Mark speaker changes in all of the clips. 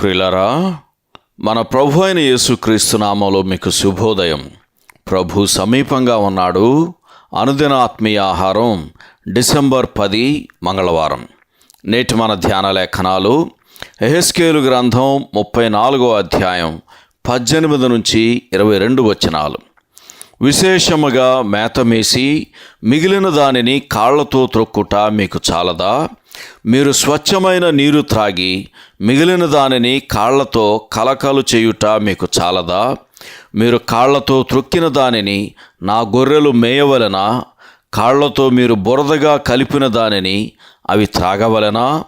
Speaker 1: ప్రిలరా మన ప్రభు అయిన యేసుక్రీస్తు నామంలో మీకు శుభోదయం. ప్రభు సమీపంగా ఉన్నాడు. అనుదిన ఆత్మీయ ఆహారం డిసెంబర్ పది మంగళవారం. నేటి మన ధ్యాన లేఖనాలు ఎహెస్కేలు గ్రంథం ముప్పై నాలుగో అధ్యాయం పద్దెనిమిది నుంచి ఇరవై రెండు వచనాలు. విశేషముగా మేతమేసి మిగిలిన దానిని కాళ్ళతో త్రొక్కుట మీకు చాలదా? మీరు స్వచ్ఛమైన నీరు త్రాగి మిగిలిన దానిని కాళ్ళతో కలకలు చేయుట మీకు చాలదా? మీరు కాళ్ళతో త్రొక్కిన దానిని నా గొర్రెలు మేయవలనా? కాళ్ళతో మీరు బురదగా కలిపిన దానిని అవి త్రాగవలనా?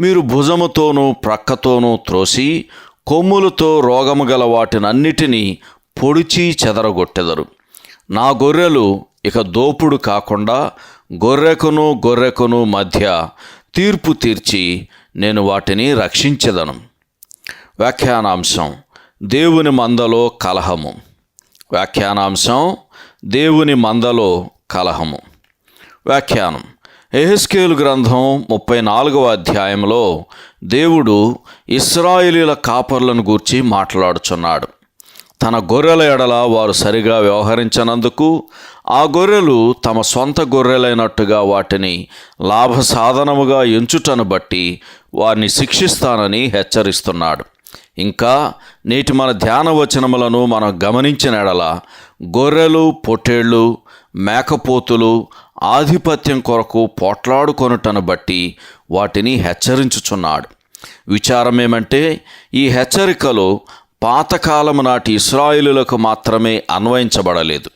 Speaker 1: మీరు భుజముతోనూ ప్రక్కతోనూ త్రోసి కొమ్ములతో రోగము గల వాటినన్నిటినీ పొడిచి చెదరగొట్టెదరు. నా గొర్రెలు ఇక దోపుడు కాకుండా గొర్రెకును గొర్రెకును మధ్య తీర్పు తీర్చి నేను వాటిని రక్షించదను. వ్యాఖ్యానాంశం దేవుని మందలో కలహము. వ్యాఖ్యానాంశం దేవుని మందలో కలహము. వ్యాఖ్యానం ఎహెస్కేలు గ్రంథం ముప్పై నాలుగవ అధ్యాయంలో దేవుడు ఇస్రాయేలీల కాపర్లను గూర్చి మాట్లాడుచున్నాడు. తన గొర్రెల ఎడల వారు సరిగా వ్యవహరించనందుకు ఆ గొర్రెలు తమ సొంత గొర్రెలైనట్టుగా వాటిని లాభసాధనముగా ఎంచుటను బట్టి వారిని శిక్షిస్తానని హెచ్చరిస్తున్నాడు. ఇంకా నేటి మన ధ్యాన వచనములను మనం గమనించిన ఎడల గొర్రెలు పొట్టేళ్ళు మేకపోతులు ఆధిపత్యం కొరకు పోట్లాడుకొనుటను బట్టి వాటిని హెచ్చరించుచున్నాడు. విచారం ఏమంటే ఈ హెచ్చరికలు పాతకాలము నాటి ఇస్రాయిలులకు మాత్రమే అన్వయించబడలేదు.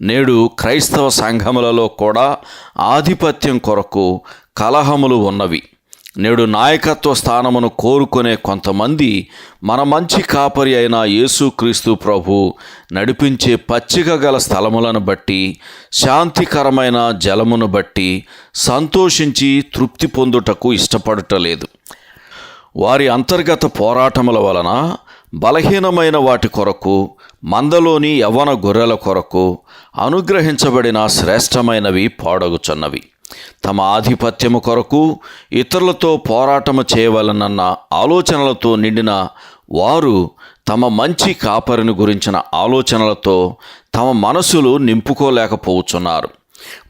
Speaker 1: నేడు క్రైస్తవ సంఘములలో కూడా ఆధిపత్యం కొరకు కలహములు ఉన్నవి. నేడు నాయకత్వ స్థానమును కోరుకునే కొంతమంది మన మంచి కాపరి అయిన యేసుక్రీస్తు ప్రభు నడిపించే పచ్చిక గల స్థలములను బట్టి శాంతికరమైన జలమును బట్టి సంతోషించి తృప్తి పొందుటకు ఇష్టపడటలేదు వారి అంతర్గత పోరాటముల వలన బలహీనమైన వాటి కొరకు మందలోని యవ్వన గొర్రెల కొరకు అనుగ్రహించబడిన శ్రేష్టమైనవి పాడగుచున్నవి. తమ ఆధిపత్యము కొరకు ఇతరులతో పోరాటము చేయవలనన్న ఆలోచనలతో నిండిన వారు తమ మంచి కాపరిని గురించిన ఆలోచనలతో తమ మనసులు నింపుకోలేకపోవచ్చున్నారు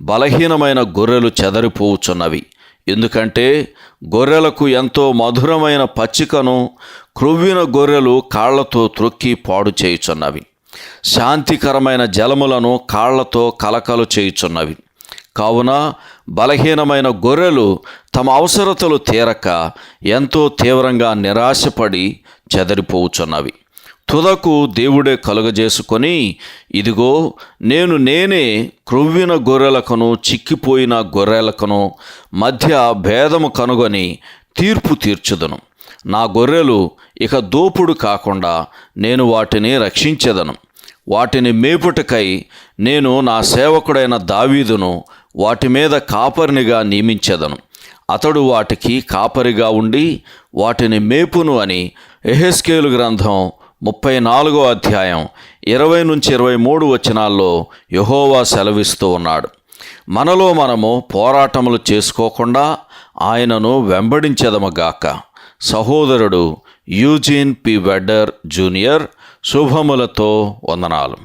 Speaker 1: బలహీనమైన గొర్రెలు చెదరిపోవుచున్నవి. ఎందుకంటే గొర్రెలకు ఎంతో మధురమైన పచ్చికను క్రొవ్విన గొర్రెలు కాళ్ళతో త్రొక్కి పాడు చేయుచున్నవి. శాంతికరమైన జలములను కాళ్ళతో కలకలు చేయుచున్నవి. కావున బలహీనమైన గొర్రెలు తమ అవసరతలు తీరక ఎంతో తీవ్రంగా నిరాశపడి చెదరిపోవుచున్నవి. తుదకు దేవుడే కలుగజేసుకొని ఇదిగో నేను నేనే క్రొవ్విన గొర్రెలకును చిక్కిపోయిన గొర్రెలకును మధ్య భేదము కనుగొని తీర్పు తీర్చుదను. నా గొర్రెలు ఇక దోపుడు కాకుండా నేను వాటిని రక్షించెదను. వాటిని మేపుటకై నేను నా సేవకుడైన దావీదును వాటి మీద కాపరినిగా నియమించెదను. అతడు వాటికి కాపరిగా ఉండి వాటిని మేపును అని ఎహెస్కేలు గ్రంథం ముప్పై నాలుగో అధ్యాయం ఇరవై నుంచి ఇరవై మూడు వచనాల్లో యహోవా సెలవిస్తూ ఉన్నాడు. మనలో మనము పోరాటములు చేసుకోకుండా ఆయనను వెంబడించదమగాక సహోదరుడు యూజీన్ పి వెడ్డర్ జూనియర్ శుభములతో వందనాలు.